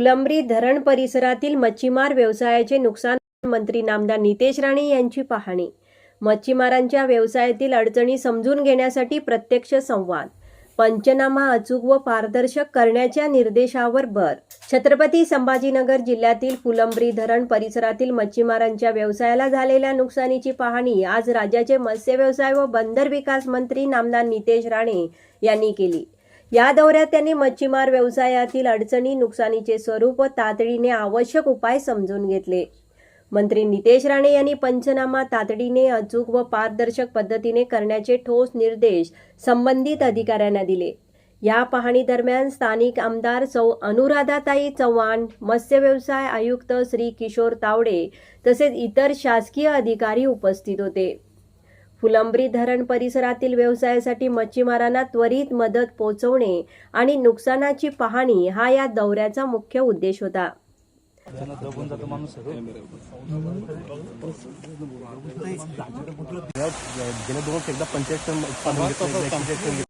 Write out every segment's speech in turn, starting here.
फुलंब्री धरण परिसरातील मच्छीमार व्यवसायाचे नुकसान मंत्री नामदार नितेश राणे यांची पाहणी. मच्छीमारांच्या व्यवसायातील अडचणी समजून घेण्यासाठी प्रत्यक्ष संवाद. पंचनामा अचूक व पारदर्शक करण्याच्या निर्देशावर भर. छत्रपती संभाजीनगर जिल्ह्यातील फुलंब्री धरण परिसरातील मच्छीमारांच्या व्यवसायाला झालेल्या नुकसानीची पाहणी आज राज्याचे मत्स्य व्यवसाय व बंदर विकास मंत्री नामदार नितेश राणे यांनी केली. या दौऱ्यात त्यांनी मच्छीमार व्यवसायातील अडचणी नुकसानीचे स्वरूप व तातडीने आवश्यक उपाय समजून घेतले. मंत्री नितेश राणे यांनी पंचनामा तातडीने अचूक व पारदर्शक पद्धतीने करण्याचे ठोस निर्देश संबंधित अधिकाऱ्यांना दिले. या पाहणी दरम्यान स्थानिक आमदार सौ अनुराधाताई चव्हाण मत्स्य व्यवसाय आयुक्त श्री किशोर तावडे तसेच इतर शासकीय अधिकारी उपस्थित होते. फुलंब्री धरण परिसरातील व्यवसायासाठी मच्छीमारांना त्वरित मदत पोहोचवणे आणि नुकसानाची पाहणी हा या दौऱ्याचा मुख्य उद्देश होता. गेल्या दोन एकदा पंचायत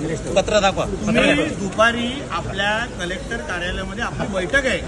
पत्र दाखवा. तुम्ही दुपारी आपल्या कलेक्टर कार्यालयामध्ये आपली बैठक आहे.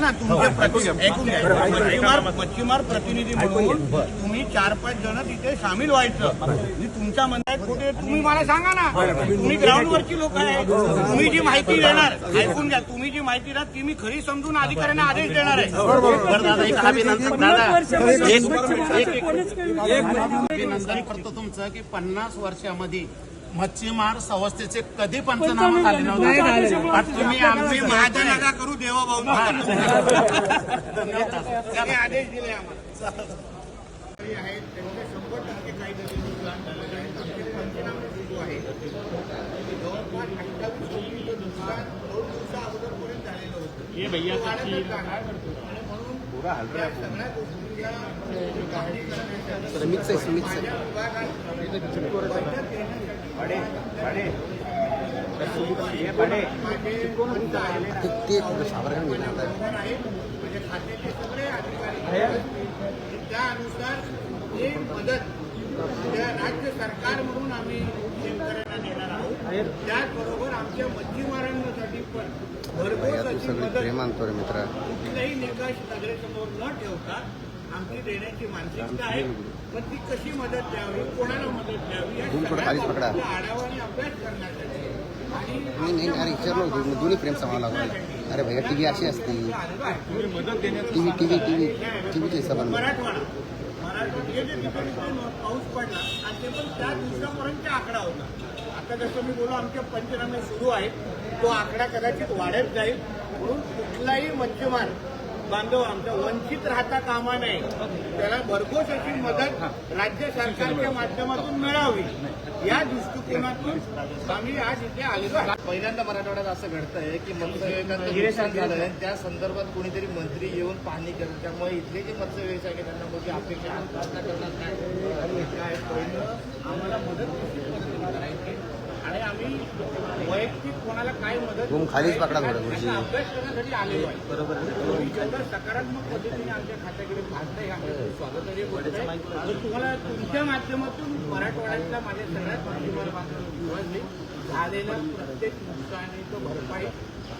ना तुमचे प्रति- ऐकून घ्या. मच्छीमार मच्छीमार प्रतिनिधी म्हणून तुम्ही चार पाच जण तिथे सामील व्हायचं. मी तुमच्या म्हणताय खोटे. तुम्ही मला सांगा ना. तुम्ही ग्राउंडवरची लोक आहे तुम्ही जी माहिती देणार ऐकून घ्या. तुम्ही जी माहिती देणार ती मी खरी समजून अधिकाऱ्यांना आदेश देणार आहे. करतो तुमचं की पन्नास वर्षामध्ये मच्छीमार संस्थेचे कधी पंचनामा झाले नव्हते तुम्ही आम्ही माझ्या नका करू देवा भाऊ त्याने आदेश दिले आम्हाला काही आहेत, त्यांचे शंभर टक्के काहीतरी नुकसान झालेलं आहे. आमचे पंचनामे सुरू आहे. जवळपास अठ्ठावीस कोटीचं नुकसान दोन दिवसा अगोदरपर्यंत झालेलं होतं. जाणार. आणि म्हणून या सगळ्या गोष्टींच्या काळजी करण्यासाठी माझ्या विभागात बैठक घेण्यासाठी बरोबर आहे म्हणजे खात्याचे सगळे अधिकारी आहेत. त्यानुसार जी मदत त्या राज्य सरकार म्हणून आम्ही शेतकऱ्यांना देणार आहोत त्याचबरोबर आमच्या मच्छीमारांसाठी पण भरघोस अशी मदत मित्र. कुठलाही निकष नजरेसमोर न ठेवता आमची देण्याची मानसिकता आहे. पण ती कशी मदत द्यावी कोणाला मदत द्यावी या सगळ्या आढावा आणि अभ्यास करण्यासाठी आणि नाही नाही अरे विचारलो दोन्ही प्रेम समावा लागला. अरे भैया टीव्ही अशी असते. आलेलो आहे. टीव्ही टीव्ही टीव्ही टीव्हीच्या हिशोबाने. मराठवाडा मराठवाडा. हे जे ठिकाणी पाऊस पडला आणि ते पण त्या दिवसापर्यंतचा आकडा होता. आता जसं मी बोलू आमचे पंचनामे सुरू आहेत. तो आकडा कदाचित वाढत जाईल. म्हणून कुठलाही मच्छीमार बांधव आमचा वंचित राहता कामा नये. त्याला भरघोस अशी मदत राज्य सरकारच्या माध्यमातून मिळावी. या दृष्टिकोनातून आम्ही आज इथे आलेलो पहिल्यांदा मराठवाड्यात असं घडतंय की मत्स्यव्यवसायाचं नुकसान झालंय. त्या संदर्भात कोणीतरी मंत्री येऊन पाहणी करत त्यामुळे इथले जे मत्स्य व्यवसाय आहे त्यांना मोठी अपेक्षा आहे. प्रयत्न करणार काय? आम्हाला मदत करायची? कोणाला काय मदत खालीच पकडा थोडं अभ्यास करण्यासाठी आलेलो आहे. बरोबर सकारात्मक पद्धतीने आमच्या खात्याकडे आमचं स्वागताची गोष्ट आहे तुम्हाला तुमच्या माध्यमातून मराठवाड्यातल्या माझ्या सगळ्यात बांधून विश्वास आहे झालेल्या प्रत्येक नुकसानीचं भरपाई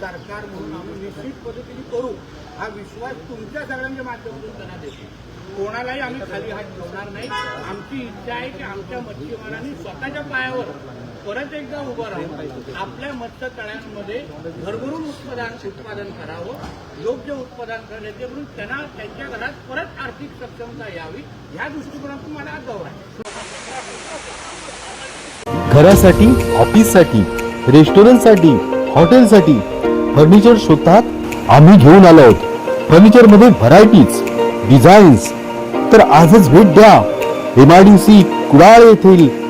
सरकार म्हणून आम्ही निश्चित पद्धतीने करू. हा विश्वास तुमच्या सगळ्यांच्या माध्यमातून त्यांना देतो. कोणालाही आम्ही खाली हात ठेवणार नाही. आमची इच्छा आहे की आमच्या मच्छीमारांनी स्वतःच्या पायावर परत एकदा उभं राहून आपल्या मत्स्यतळ्यांमध्ये भरभरून उत्पादन उत्पादन करावं योग्य उत्पादन करण्याचे म्हणून त्यांना त्यांच्या घरात परत आर्थिक सक्षमता यावी ह्या दृष्टिकोनातून मला हा दौरा आहे. घरासाठी ऑफिससाठी रेस्टॉरंटसाठी हॉटेलसाठी फर्निचर शोधतात आम्ही घेऊन आलो आहोत. फर्निचरमध्ये व्हरायटीज डिझाईन्स तर आजच भेट द्या. एमआयडीसी कुडाळ येथील